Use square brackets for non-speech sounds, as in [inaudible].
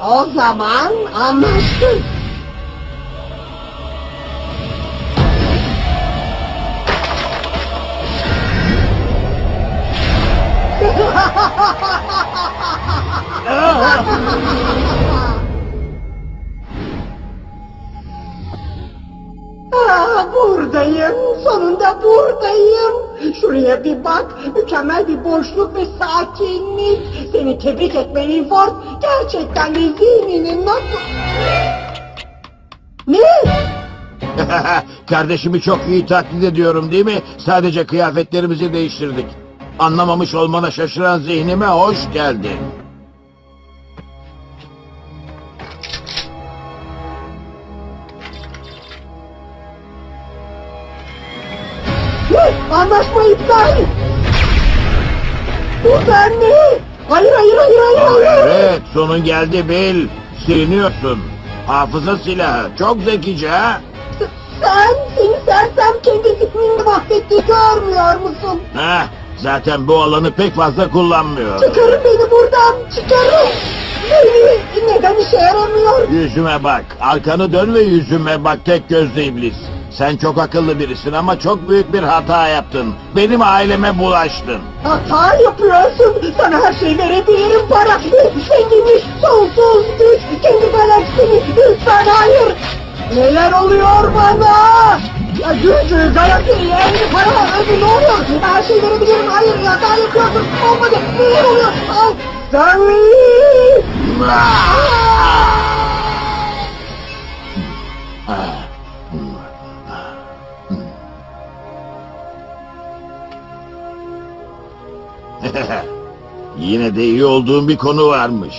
O zaman anlaştık. Ah, [laughs] buradayım. Sonunda buradayım. Şuraya bir bak. Mükemmel bir boşluk ve sakinlik. Seni tebrik etmeliyim Ford. Gerçekten de zihninin nasıl... Ne? [laughs] Kardeşimi çok iyi taklit ediyorum değil mi? Sadece kıyafetlerimizi değiştirdik. Anlamamış olmana şaşıran zihnime hoş geldin. Anlaşma iptal. Bu ben ne? Hayır hayır hayır hayır hayır. Evet sonun geldi Bil. Siliniyorsun. Hafıza silahı. Çok zekice ha? Sen, seni sersem kendi zihnini mahvetti görmüyor musun? Heh, zaten bu alanı pek fazla kullanmıyor. Çıkarın beni buradan, çıkarın. Beni neden işe yaramıyor? Yüzüme bak. Arkanı dön ve yüzüme bak tek gözlü iblis. Sen çok akıllı birisin ama çok büyük bir hata yaptın. Benim aileme bulaştın. Hata yapıyorsun. Sana her şeyi verebilirim para. Kendimi sonsuz güç. Kendi galaksimi. Lütfen hayır. Neler oluyor bana? Ya gücü, galaksi, emri, para, ödül ne oluyor? Her şeyi verebilirim. Hayır, hata yapıyorsun. Olmadı. Neler oluyor? Al. Stanley! [laughs] Yine de iyi olduğum bir konu varmış.